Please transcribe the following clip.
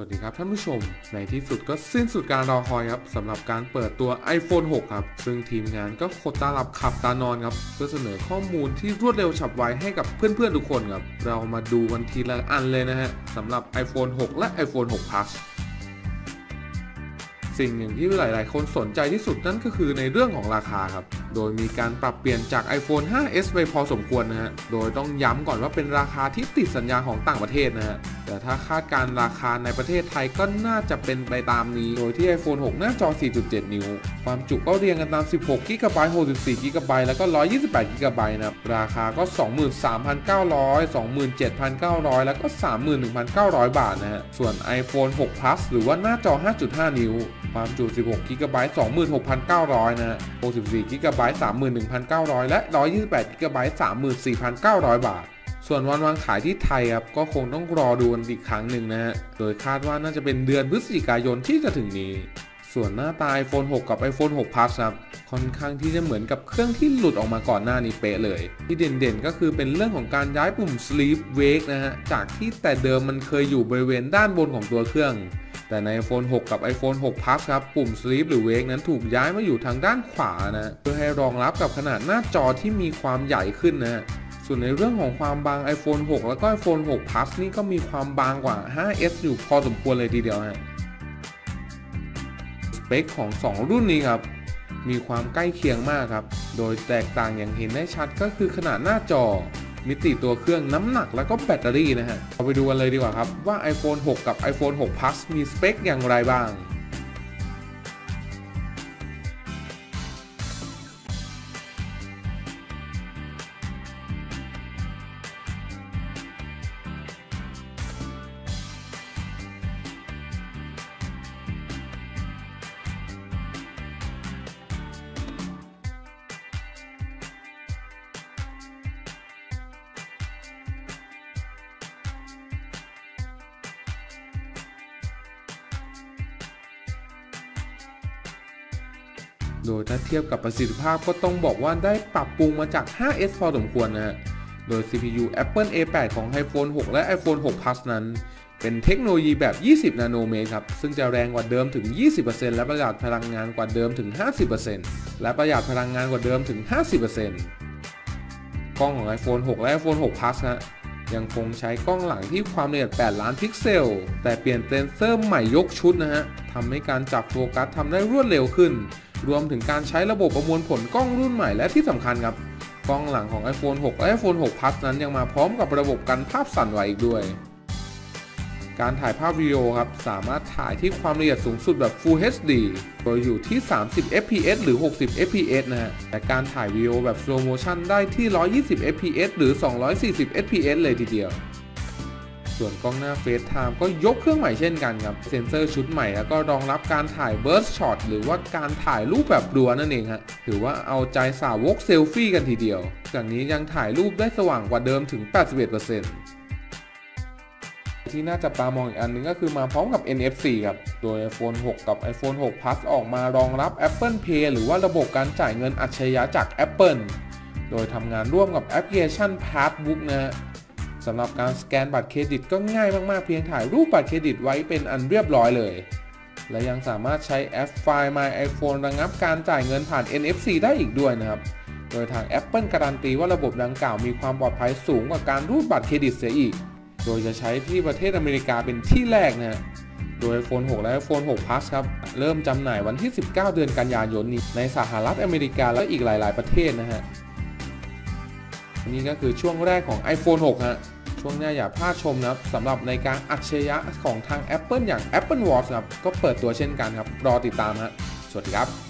วัสดีครับท่านผู้ชม ในที่สุดก็สิ้นสุดการรอคอยครับสำหรับการเปิดตัว iPhone 6 ครับ ซึ่งทีมงานก็ขดตาหลับขับตานอนครับ เพื่อเสนอข้อมูลที่รวดเร็วฉับไวให้กับเพื่อนๆทุกคนครับ เรามาดูกันทีละอันเลยนะฮะสำหรับ iPhone 6 และ iPhone 6 Plus สิ่งหนึ่งที่หลาย ๆ คนสนใจที่สุดนั่นก็คือในเรื่องของราคาครับ โดยมีการปรับเปลี่ยนจาก iPhone 5s ไปพอสมควรนะฮะ โดยต้องย้ำก่อนว่าเป็นราคาที่ติดสัญญาของต่างประเทศนะฮะ แต่ถ้าคาดการราคาในประเทศไทยก็น่าจะเป็นไปตามนี้ โดยที่ iPhone 6 หน้าจอ 4.7 นิ้ว ความจุก็เรียงกันตาม 16 g b 64 g b แล้วก็ 128 g b นะครับราคาก็ 23,900 27,900 แล้วก็ 31,900 บาทนะฮะ ส่วน iPhone 6 Plus หรือว่าหน้าจอ 5.5 นิ้ว ความจุ 16 g b 26,900 นะฮะ 64 g b 31,900 และ 128 g b 34,900 บาท ส่วนวันวางขายที่ไทยครับก็คงต้องรอดูกันอีกครั้งหนึ่งนะฮะ โดยคาดว่าน่าจะเป็นเดือนพฤศจิกายนที่จะถึงนี้ ส่วนหน้าตา iPhone 6 กับ iPhone 6 Plus ครับ ค่อนข้างที่จะเหมือนกับเครื่องที่หลุดออกมาก่อนหน้านี้เป๊ะเลย ที่เด่นๆก็คือเป็นเรื่องของการย้ายปุ่ม Sleep Wake นะฮะ จากที่แต่เดิมมันเคยอยู่บริเวณด้านบนของตัวเครื่อง แต่ใน iPhone 6 กับ iPhone 6 Plus ครับ ปุ่ม Sleep หรือ Wake นั้นถูกย้ายมาอยู่ทางด้านขวานะ เพื่อให้รองรับกับขนาดหน้าจอที่มีความใหญ่ขึ้นนะ ส่วนในเรื่องของความบาง iPhone 6 แล้วก็ iPhone 6 Plus นี่ก็มีความบางกว่า 5s อยู่พอสมควรเลยทีเดียวฮะสเปคของ 2 รุ่นนี้ครับ มีความใกล้เคียงมากครับ โดยแตกต่างอย่างเห็นได้ชัดก็คือขนาดหน้าจอ มิติตัวเครื่องน้ำหนักแล้วก็แบตเตอรี่นะฮะเอาไปดูกันเลยดีกว่าครับว่า iPhone 6 กับ iPhone 6 Plus มีสเปคอย่างไรบ้าง โดยถ้าเทียบกับประสิทธิภาพก็ต้องบอกว่าได้ปรับปรุงมาจาก 5s พอสมควรนะฮะ โดย CPU Apple A8 ของ iPhone 6 และ iPhone 6 Plus นั้น เป็นเทคโนโลยีแบบ 20 นาโนเมตรครับ ซึ่งจะแรงกว่าเดิมถึง 20%และประหยัดพลังงานกว่าเดิมถึง 50%และประหยัดพลังงานกว่าเดิมถึง 50%กล้องของ iPhone 6 และ iPhone 6 Plus ฮะยังคงใช้กล้องหลังที่ความละเอียด 8 ล้านพิกเซล แต่เปลี่ยนเซนเซอร์ใหม่ยกชุดนะฮะ ทำให้การจับโฟกัสทำได้รวดเร็วขึ้น รวมถึงการใช้ระบบประมวลผลกล้องรุ่นใหม่และที่สำคัญครับ กล้องหลังของ iPhone 6 และ iPhone 6 Plus นั้นยังมาพร้อมกับระบบกันภาพสั่นไหวอีกด้วย การถ่ายภาพวิดีโอครับ สามารถถ่ายที่ความละเอียดสูงสุดแบบ Full HD โดยอยู่ที่ 30 fps หรือ 60 fps นะฮะ แต่การถ่ายวิดีโอแบบ slow motion ได้ที่ 120 fps หรือ 240 fps เลยทีเดียว ส่วนกล้องหน้า FaceTime ก็ยกเครื่องใหม่เช่นกันครับ เซ็นเซอร์ชุดใหม่แล้วก็รองรับการถ่าย Burst Shot หรือว่าการถ่ายรูปแบบรัวนั่นเองฮะถือว่าเอาใจสาวกเซลฟี่กันทีเดียว จากนี้ยังถ่ายรูปได้สว่างกว่าเดิมถึง 81%ที่น่าจะปามองอีกอันนึงก็คือมาพร้อมกับ NFC ครับ โดย iPhone 6 กับ iPhone 6 Plus ออกมารองรับ Apple Pay หรือว่าระบบการจ่ายเงินอัจฉริยะจาก Apple โดยทำงานร่วมกับแอปพลิเคชัน Passbook นะ สำหรับการสแกนบัตรเครดิตก็ง่ายมากๆ เพียงถ่ายรูปบัตรเครดิตไว้เป็นอันเรียบร้อยเลย และยังสามารถใช้แอปไฟล์ My iPhone ระงับการจ่ายเงินผ่าน NFC ได้อีกด้วยนะครับ โดยทาง Apple การันตีว่าระบบดังกล่าวมีความปลอดภัยสูงกว่าการรูดบัตรเครดิตเสียอีก โดยจะใช้ที่ประเทศอเมริกาเป็นที่แรกนะฮะโดย iPhone 6 และ iPhone 6 Plus ครับ เริ่มจำหน่ายวันที่ 19 เดือนกันยายนนี้ในสหรัฐอเมริกาและอีกหลาย ๆ ประเทศนะฮะ นี่ก็คือช่วงแรกของ iPhone 6ฮะช่วงหน้าอย่าพลาดชมนะครับสำหรับในการอัจฉริยะของทาง Apple อย่าง Apple Watch ครับก็เปิดตัวเช่นกันครับ รอติดตามฮะสวัสดีครับ